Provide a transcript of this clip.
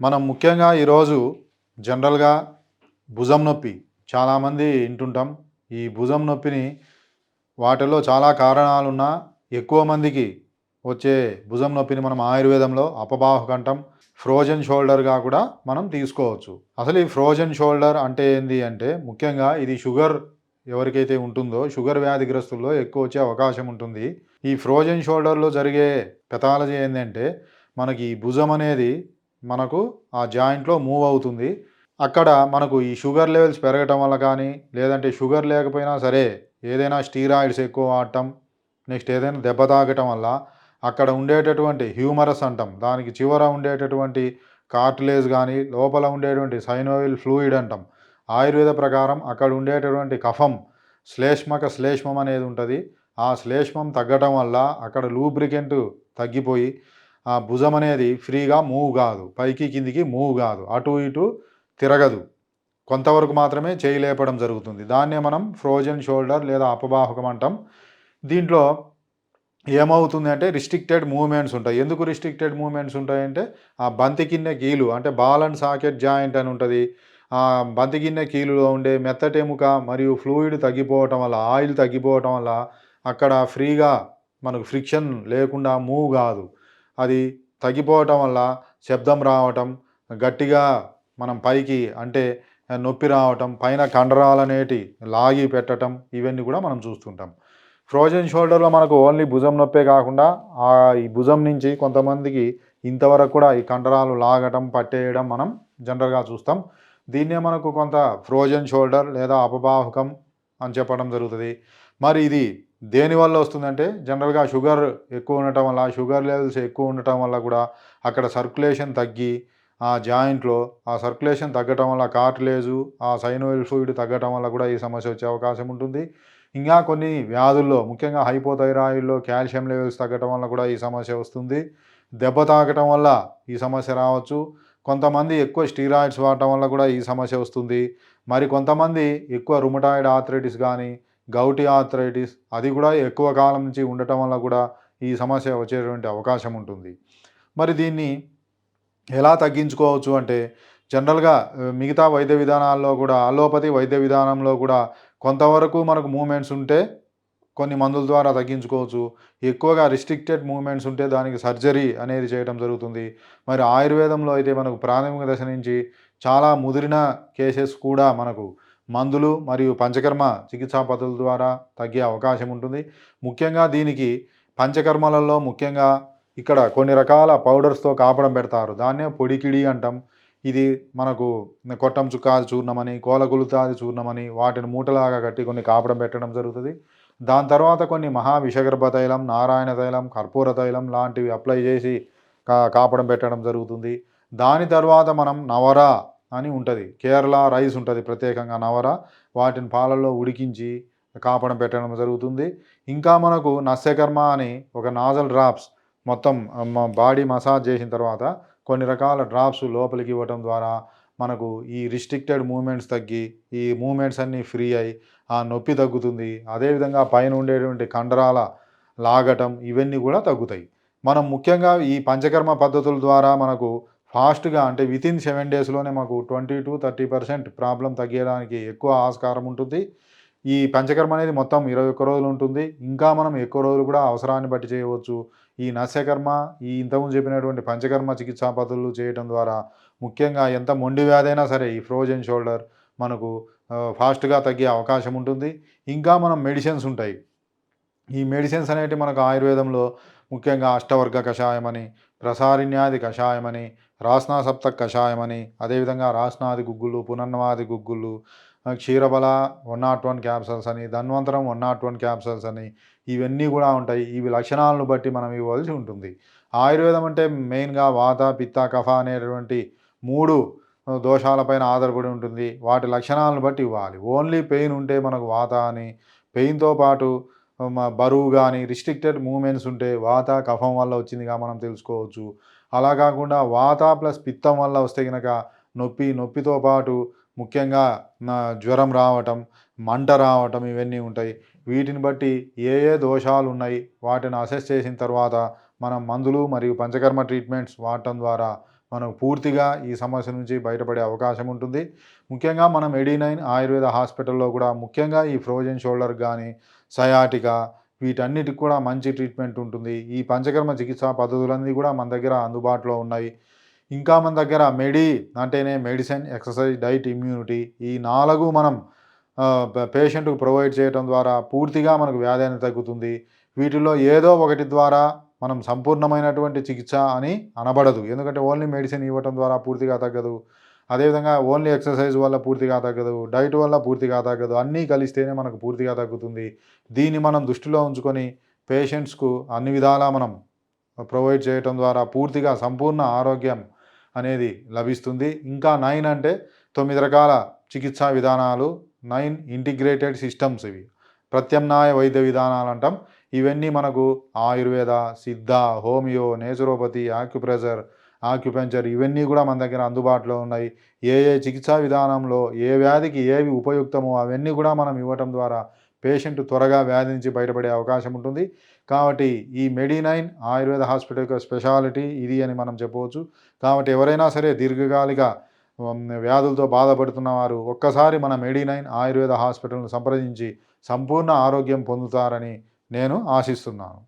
మనం ముఖ్యంగా ఈరోజు జనరల్గా భుజం నొప్పి చాలామంది వింటుంటాం. ఈ భుజం నొప్పిని వాటిలో చాలా కారణాలున్నా ఎక్కువ మందికి వచ్చే భుజం నొప్పిని మనం ఆయుర్వేదంలో అపబాహు కంఠం ఫ్రోజన్ షోల్డర్గా కూడా మనం తీసుకోవచ్చు. అసలు ఈ ఫ్రోజన్ షోల్డర్ అంటే ఏంది అంటే ముఖ్యంగా ఇది షుగర్ ఎవరికైతే ఉంటుందో షుగర్ వ్యాధిగ్రస్తుల్లో ఎక్కువ వచ్చే అవకాశం ఉంటుంది. ఈ ఫ్రోజన్ షోల్డర్లో జరిగే పెథాలజీ ఏంటంటే మనకి ఈ భుజం అనేది మనకు ఆ జాయింట్లో మూవ్ అవుతుంది. అక్కడ మనకు ఈ షుగర్ లెవెల్స్ పెరగటం వల్ల కానీ లేదంటే షుగర్ లేకపోయినా సరే ఏదైనా స్టీరాయిడ్స్ ఎక్కువ వాడటం నెక్స్ట్ ఏదైనా దెబ్బ తాగటం వల్ల అక్కడ ఉండేటటువంటి హ్యూమరస్ అంటాం. దానికి చివర ఉండేటటువంటి కార్టిలేజ్ కానీ లోపల ఉండేటువంటి సైనోవిల్ ఫ్లూయిడ్ అంటాం. ఆయుర్వేద ప్రకారం అక్కడ ఉండేటటువంటి కఫం శ్లేష్మక శ్లేష్మం అనేది ఉంటుంది. ఆ శ్లేష్మం తగ్గటం వల్ల అక్కడ లూబ్రికెంట్ తగ్గిపోయి ఆ భుజం అనేది ఫ్రీగా మూవ్ కాదు. పైకి కిందికి మూవ్ కాదు. అటు ఇటు తిరగదు. కొంతవరకు మాత్రమే చేయి లేపడం జరుగుతుంది. దాన్నే మనం ఫ్రోజన్ షోల్డర్ లేదా అపబాహకం అంటాం. దీంట్లో ఏమవుతుంది అంటే రిస్ట్రిక్టెడ్ మూమెంట్స్ ఉంటాయి. ఎందుకు రిస్ట్రిక్టెడ్ మూమెంట్స్ ఉంటాయంటే ఆ బంతి కింద కీలు అంటే బాల్ అండ్ సాకెట్ జాయింట్ అని ఉంటుంది. ఆ బంతి గిన్నె కీలులో ఉండే మెత్తటెముక మరియు ఫ్లూయిడ్ తగ్గిపోవటం వల్ల ఆయిల్ తగ్గిపోవటం వల్ల అక్కడ ఫ్రీగా మనకు ఫ్రిక్షన్ లేకుండా మూవ్ కాదు. అది తగ్గిపోవటం వల్ల శబ్దం రావటం గట్టిగా మనం పైకి అంటే నొప్పి రావటం పైన కండరాలనేటి లాగి పెట్టడం ఇవన్నీ కూడా మనం చూస్తుంటాం. ఫ్రోజన్ షోల్డర్లో మనకు ఓన్లీ భుజం నొప్పే కాకుండా ఆ ఈ భుజం నుంచి కొంతమందికి ఇంతవరకు కూడా ఈ కండరాలు లాగటం పట్టేయడం మనం జనరల్గా చూస్తాం. దీన్నే మనకు కొంత ఫ్రోజన్ షోల్డర్ లేదా అపబాహకం అని చెప్పడం జరుగుతుంది. మరి ఇది దేనివల్ల వస్తుందంటే జనరల్గా షుగర్ ఎక్కువ ఉండటం వల్ల షుగర్ లెవెల్స్ ఎక్కువ ఉండటం వల్ల కూడా అక్కడ సర్క్యులేషన్ తగ్గి ఆ జాయింట్లో ఆ సర్క్యులేషన్ తగ్గటం వల్ల కార్టిలేజు ఆ సైనోయిల్ ఫ్లూయిడ్ తగ్గటం వల్ల కూడా ఈ సమస్య వచ్చే అవకాశం ఉంటుంది. ఇంకా కొన్ని వ్యాధుల్లో ముఖ్యంగా హైపోథైరాయిడ్లో కాల్షియం లెవెల్స్ తగ్గటం వల్ల కూడా ఈ సమస్య వస్తుంది. దెబ్బ తాకటం వల్ల ఈ సమస్య రావచ్చు. కొంతమంది ఎక్కువ స్టీరాయిడ్స్ వాడటం వల్ల కూడా ఈ సమస్య వస్తుంది. మరి కొంతమంది ఎక్కువ రుమటాయిడ్ ఆథరైటిస్ కానీ గౌటి ఆథరైటిస్ అది కూడా ఎక్కువ కాలం నుంచి ఉండటం వల్ల కూడా ఈ సమస్య వచ్చేటువంటి అవకాశం ఉంటుంది. మరి దీన్ని ఎలా తగ్గించుకోవచ్చు అంటే జనరల్గా మిగతా వైద్య విధానాల్లో కూడా అలోపతి వైద్య విధానంలో కూడా కొంతవరకు మనకు మూమెంట్స్ ఉంటే కొన్ని మందుల ద్వారా తగ్గించుకోవచ్చు. ఎక్కువగా రిస్ట్రిక్టెడ్ మూమెంట్స్ ఉంటే దానికి సర్జరీ అనేది చేయడం జరుగుతుంది. మరి ఆయుర్వేదంలో అయితే మనకు ప్రాథమిక దశ నుంచి చాలా ముదిరిన కేసెస్ కూడా మనకు మందులు మరియు పంచకర్మ చికిత్సా పద్ధతుల ద్వారా తగ్గే అవకాశం ఉంటుంది. ముఖ్యంగా దీనికి పంచకర్మలలో ముఖ్యంగా ఇక్కడ కొన్ని రకాల పౌడర్స్తో కాపడం పెడతారు. దాన్నే పొడికిడి అంటాం. ఇది మనకు కొట్టం చుక్కాది చూర్ణమని కోలగులుతాది చూర్ణమని వాటిని మూటలాగా కట్టి కొన్ని కాపడం పెట్టడం జరుగుతుంది. దాని తర్వాత కొన్ని మహా విషగర్భ తైలం నారాయణ తైలం కర్పూర తైలం లాంటివి అప్లై చేసి కా కాపడం పెట్టడం జరుగుతుంది. దాని తర్వాత మనం నవర అని ఉంటుంది. కేరళ రైస్ ఉంటుంది ప్రత్యేకంగా నవర. వాటిని పాలల్లో ఉడికించి కాపడం పెట్టడం జరుగుతుంది. ఇంకా మనకు నస్యకర్మ అని ఒక నాజల్ డ్రాప్స్ మొత్తం బాడీ మసాజ్ చేసిన తర్వాత కొన్ని రకాల డ్రాప్స్ లోపలికి ఇవ్వటం ద్వారా మనకు ఈ రిస్ట్రిక్టెడ్ మూమెంట్స్ తగ్గి ఈ మూమెంట్స్ అన్నీ ఫ్రీ అయి ఆ నొప్పి తగ్గుతుంది. అదేవిధంగా పైన ఉండేటువంటి కండరాల లాగటం ఇవన్నీ కూడా తగ్గుతాయి. మనం ముఖ్యంగా ఈ పంచకర్మ పద్ధతుల ద్వారా మనకు ఫాస్ట్గా అంటే వితిన్ సెవెన్ డేస్లోనే మాకు twenty two thirty percent problem తగ్గడానికి ఎక్కువ ఆస్కారం ఉంటుంది. ఈ పంచకర్మ అనేది మొత్తం ఇరవై ఒక్క రోజులు ఉంటుంది. ఇంకా మనం ఎక్కువ రోజులు కూడా అవసరాన్ని బట్టి చేయవచ్చు. ఈ నస్యకర్మ ఈ ఇంతకుముందు చెప్పినటువంటి పంచకర్మ చికిత్సా పద్ధతులు చేయడం ద్వారా ముఖ్యంగా ఎంత మొండి వ్యాధి అయినా సరే ఈ ఫ్రోజన్ షోల్డర్ మనకు ఫాస్ట్గా తగ్గే అవకాశం ఉంటుంది. ఇంకా మనం మెడిసిన్స్ ఉంటాయి. ఈ మెడిసిన్స్ అనేటివి మనకు ఆయుర్వేదంలో ముఖ్యంగా అష్టవర్గ కషాయం అని ప్రసారిణ్యాది కషాయమని రాస్నా సప్త కషాయమని అదేవిధంగా రాస్నాది గుగ్గులు పునర్నవాది గుగ్గులు క్షీరబల వన్ నాట్ వన్ క్యాప్సల్స్ అని ధన్వంతరం వన్ నాట్ వన్ క్యాప్సల్స్ అని ఇవన్నీ కూడా ఉంటాయి. ఇవి లక్షణాలను బట్టి మనం ఇవ్వాల్సి ఉంటుంది. ఆయుర్వేదం అంటే మెయిన్గా వాత పిత్త కఫ అనేటువంటి మూడు దోషాలపైన ఆధారపడి ఉంటుంది. వాటి లక్షణాలను బట్టి ఇవ్వాలి. ఓన్లీ పెయిన్ ఉంటే మనకు వాత అని పెయిన్తో పాటు బరువు కానీ రిస్ట్రిక్టెడ్ మూమెంట్స్ ఉంటే వాత కఫం వల్ల వచ్చిందిగా మనం తెలుసుకోవచ్చు. అలా కాకుండా వాత ప్లస్ పిత్తం వల్ల వస్తే కనుక నొప్పి నొప్పితో పాటు ముఖ్యంగా నా జ్వరం రావటం మంట రావటం ఇవన్నీ ఉంటాయి. వీటిని బట్టి ఏ ఏ దోషాలు ఉన్నాయి? వాటిని అసెస్ చేసిన తర్వాత మనం మందులు మరియు పంచకర్మ ట్రీట్మెంట్స్ వాడటం ద్వారా మనం పూర్తిగా ఈ సమస్య నుంచి బయటపడే అవకాశం ఉంటుంది. ముఖ్యంగా మనం ఎడీ నైన్ ఆయుర్వేద హాస్పిటల్లో కూడా ముఖ్యంగా ఈ ఫ్రోజన్ షోల్డర్ కానీ సయాటిక వీటన్నిటికి కూడా మంచి ట్రీట్మెంట్ ఉంటుంది. ఈ పంచకర్మ చికిత్సా పద్ధతులన్నీ కూడా మన దగ్గర అందుబాటులో ఉన్నాయి. ఇంకా మన దగ్గర మెడి అంటేనే మెడిసిన్ ఎక్సర్సైజ్ డైట్ ఇమ్యూనిటీ ఈ నాలుగు మనం పేషెంట్కు ప్రొవైడ్ చేయడం ద్వారా పూర్తిగా మనకు వ్యాధి అనేది తగ్గుతుంది. వీటిలో ఏదో ఒకటి ద్వారా మనం సంపూర్ణమైనటువంటి చికిత్స అని అనబడదు. ఎందుకంటే ఓన్లీ మెడిసిన్ ఇవ్వటం ద్వారా పూర్తిగా తగ్గదు. అదేవిధంగా ఓన్లీ ఎక్సర్సైజ్ వల్ల పూర్తిగా తగ్గదు డైట్ వల్ల పూర్తిగా తగ్గదు అన్నీ కలిస్తేనే మనకు పూర్తిగా తగ్గుతుంది. దీన్ని మనం దృష్టిలో ఉంచుకొని పేషెంట్స్కు అన్ని విధాలా మనం ప్రొవైడ్ చేయటం ద్వారా పూర్తిగా సంపూర్ణ ఆరోగ్యం అనేది లభిస్తుంది. ఇంకా నైన్ అంటే తొమ్మిది రకాల చికిత్సా విధానాలు నైన్ ఇంటిగ్రేటెడ్ సిస్టమ్స్ ఇవి. ప్రత్యామ్నాయ వైద్య విధానాలు అంటాం. ఇవన్నీ మనకు ఆయుర్వేద సిద్ధ హోమియో నేచురోపతి ఆక్యుప్రెషర్ ఆక్యుపెంచర్ ఇవన్నీ కూడా మన దగ్గర అందుబాటులో ఉన్నాయి. ఏ ఏ చికిత్సా విధానంలో ఏ వ్యాధికి ఏవి ఉపయుక్తమో అవన్నీ కూడా మనం ఇవ్వటం ద్వారా పేషెంట్ త్వరగా వ్యాధి నుంచి బయటపడే అవకాశం ఉంటుంది. కాబట్టి ఈ మెడినైన్ ఆయుర్వేద హాస్పిటల్ యొక్క స్పెషాలిటీ ఇది అని మనం చెప్పవచ్చు. కాబట్టి ఎవరైనా సరే దీర్ఘకాలిక వ్యాధులతో బాధపడుతున్న వారు ఒక్కసారి మన మెడినైన్ ఆయుర్వేద హాస్పిటల్ను సంప్రదించి సంపూర్ణ ఆరోగ్యం పొందుతారని నేను ఆశిస్తున్నాను.